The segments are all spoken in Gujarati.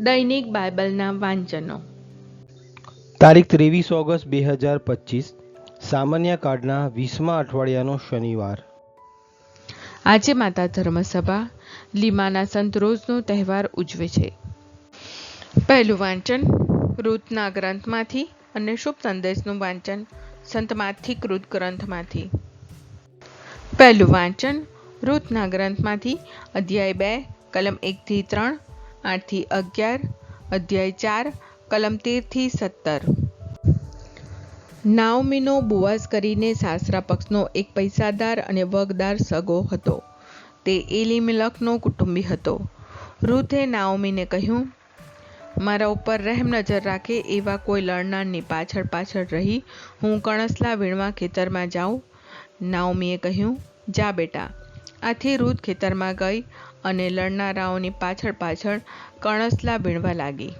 દૈનિક બાઇબલના વાંચનો. તારીખ ત્રેવીસ ઓગસ્ટ બે હજાર પચીસ સામાન્ય કાર્ડના વીસમા અઠવાડિયાનો શનિવાર. આજે માતા ધર્મસભા લીમાના સંત રોજનો તહેવાર ઉજવે છે. પહેલું વાંચન રૂતના ગ્રંથમાંથી અને શુભ સંદેશનું વાંચન સંતમાંથી કૃત ગ્રંથમાંથી. પહેલું વાંચન રૂતના ગ્રંથમાંથી અધ્યાય બે કલમ એકથી ત્રણ આઠથી અગિયાર, અધ્યાય ચાર, કલમ તેરથી સત્તર. નાઓમીનો બુવાસ કરીને સાસરા પક્ષનો એક પૈસાદાર અને વગદાર સગો હતો. તે એલીમિલકનો કુટુંબી હતો. રૂથે નાઓમીને કહ્યું, મારા ઉપર રહેમ નજર રાખે એવા કોઈ લણનારની પાછળ પાછળ રહી હું કણસલા વીણવા ખેતરમાં જાઉં. નાઓમીએ કહ્યું, જા બેટા. આથી રૂથ ખેતરમાં ગઈ અને લડનારાઓની પાછળ પાછળ કણસલા વીણવા લાગી.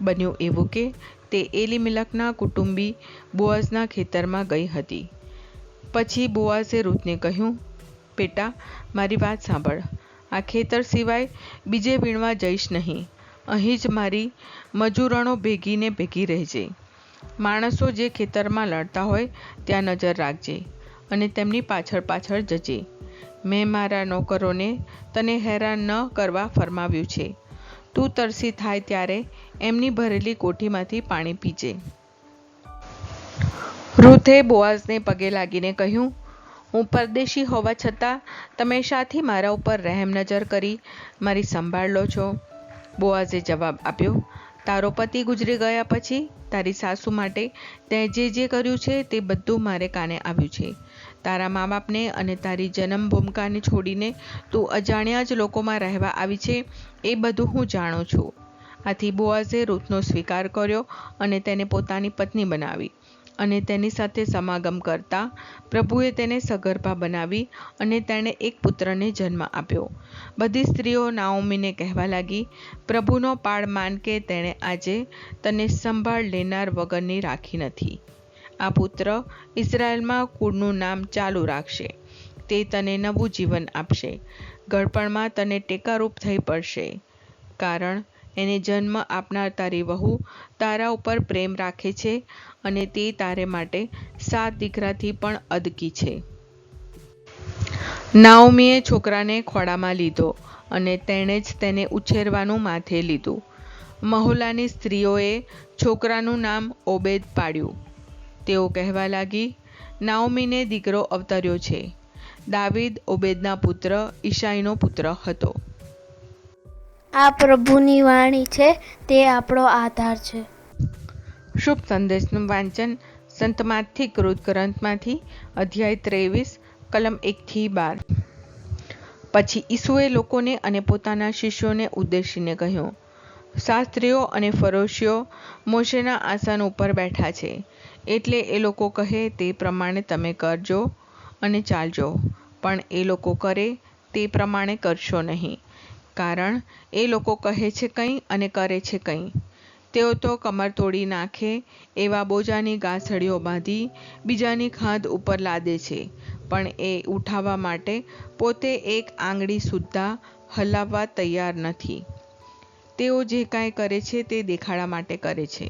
બન્યું એવું કે તે એલી મિલકના કુટુંબી બોઆઝના ખેતરમાં ગઈ હતી. પછી બોઆઝે રૂથને કહ્યું, બેટા, મારી વાત સાંભળ. આ ખેતર સિવાય બીજે વીણવા જઈશ નહીં. અહીં જ મારી મજૂરણો ભેગીને ભેગી રહેજે. માણસો જે ખેતરમાં લડતા હોય ત્યાં નજર રાખજે અને તેમની પાછળ પાછળ જજે. મેં મારા નોકરોને તને હેરાન ન કરવા ફરમાવ્યું છે. તું તરસી થાય ત્યારે એમની ભરેલી કોઠીમાંથી પાણી પીજે. રૂથે બોઆઝને પગે લાગીને કહ્યું, હું પરદેશી હોવા છતાં તમે શાથી મારા ઉપર રહેમ નજર કરી મારી સંભાળ લો છો. બોઆઝે જવાબ આપ્યો, તારો પતિ ગુજરી ગયા પછી તારી સાસુ માટે તે જે જે કર્યું છે તે બધું મારે કાને આવ્યું છે. તારા મા બાપને અને તારી જન્મ ભૂમિકાને છોડીને તું અજાણ્યા જ લોકોમાં રહેવા આવી છે, એ બધું હું જાણું છું. આથી બોઆઝે રૂથનો સ્વીકાર કર્યો અને તેને પોતાની પત્ની બનાવી અને તેની સાથે સમાગમ કરતા પ્રભુએ તેને સગર્ભા બનાવી અને તેણે એક પુત્રને જન્મ આપ્યો. બધી સ્ત્રીઓ નાઓમીને કહેવા લાગી, પ્રભુનો પાળ માન કે તેણે આજે તને સંભાળ લેનાર વગરની રાખી નથી. આ પુત્ર ઇઝરાયલમાં કુળનું નામ ચાલુ રાખશે. તે તને નવું જીવન આપશે. ગળપણમાં તને ટેકારૂપ થઈ પડશે. કારણ, એને જન્મ આપનાર તારી વહુ તારા ઉપર પ્રેમ રાખે છે અને તે તારે માટે સાત દીકરાથી પણ અદકી છે. નાઓમીએ છોકરાને ખોળામાં લીધો અને તેણે જ તેને ઉછેરવાનું માથે લીધું. મહોલાની સ્ત્રીઓએ છોકરાનું નામ ઓબેદ પાડ્યું. તેઓ કહેવા લાગી નાઓમીને દીકરો અવતર્યો છે. દાવીદ ઓબેદના પુત્ર ઈશાઈનો પુત્ર હતો. આ પ્રભુની વાણી છે તે આપણો આધાર છે. શુભ સંદેશનું વાંચન સંતમાંથી કૃત ગ્રંથમાંથી અધ્યાય ત્રેવીસ કલમ એકથી બાર. પછી ઈસુએ લોકોને અને પોતાના શિષ્યોને ઉદ્દેશીને કહ્યું શાસ્ત્રીઓ અને ફરોશીઓ મોશેના આસન ઉપર બેઠા છે. એટલે એ લોકો કહે તે પ્રમાણે તમે કરજો અને ચાલજો. પણ એ લોકો કરે તે પ્રમાણે કરશો નહીં. કારણ એ લોકો કહે છે કંઈ અને કરે છે કંઈ. તેઓ તો કમર તોડી નાખે એવા બોજાની ગાંસડીઓ બાંધી બીજાની ખાંદ ઉપર લાદે છે. પણ એ ઉઠાવવા માટે પોતે એક આંગળી સુદ્ધા હલાવવા તૈયાર નથી. તેઓ જે કાંઈ કરે છે તે દેખાડા માટે કરે છે.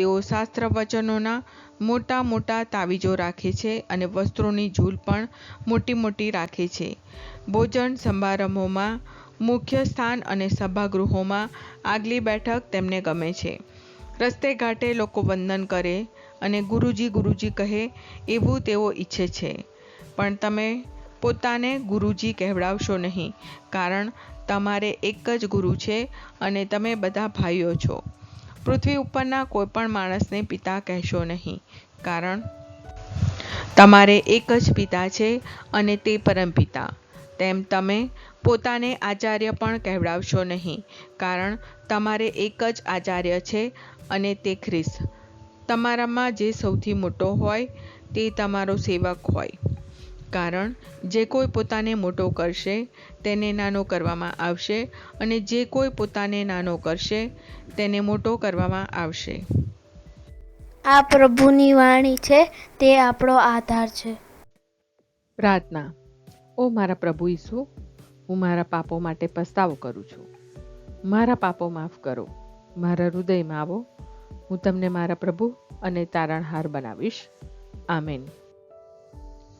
તેઓ શાસ્ત્ર વચનોના મોટા મોટા તાવીજો રાખે છે અને વસ્ત્રોની ઝૂલ પણ મોટી મોટી રાખે છે. ભોજન સમારંભોમાં મુખ્ય સ્થાન અને સભાગૃહોમાં આગલી બેઠક તેમને ગમે છે. રસ્તે ઘાટે લોકો વંદન કરે અને ગુરુજી ગુરુજી કહે એવું તેઓ ઈચ્છે છે. પણ તમે પોતાને ગુરુજી કહેવડાવશો નહીં, કારણ તમારે એક જ ગુરુ છે અને તમે બધા ભાઈઓ છો. પૃથ્વી ઉપરના કોઈ પણ માણસને પિતા કહેશો નહીં. કારણ, તમારે એક જ પિતા છે અને તે પરમપિતા તેમ તમે પોતાને આચાર્ય પણ કહેવડાવશો નહીં. કારણ, તમારે એક જ આચાર્ય છે અને તે ખ્રિસ્ત. તમારામાં જે સૌથી મોટો હોય, તે તમારો સેવક હોય. કારણ જે કોઈ પોતાને મોટો કરશે તેને નાનો કરવામાં આવશે અને જે કોઈ પોતાને નાનો કરશે તેને મોટો કરવામાં આવશે. આ પ્રભુની વાણી છે તે આપણો આધાર છે. પ્રાર્થના. ઓ મારા પ્રભુ ઈસુ હું મારા પાપો માટે પસ્તાવો કરું છું. મારા પાપો માફ કરો. મારા હૃદયમાં આવો. હું તમને મારા પ્રભુ અને તારણહાર બનાવીશ. આમેન.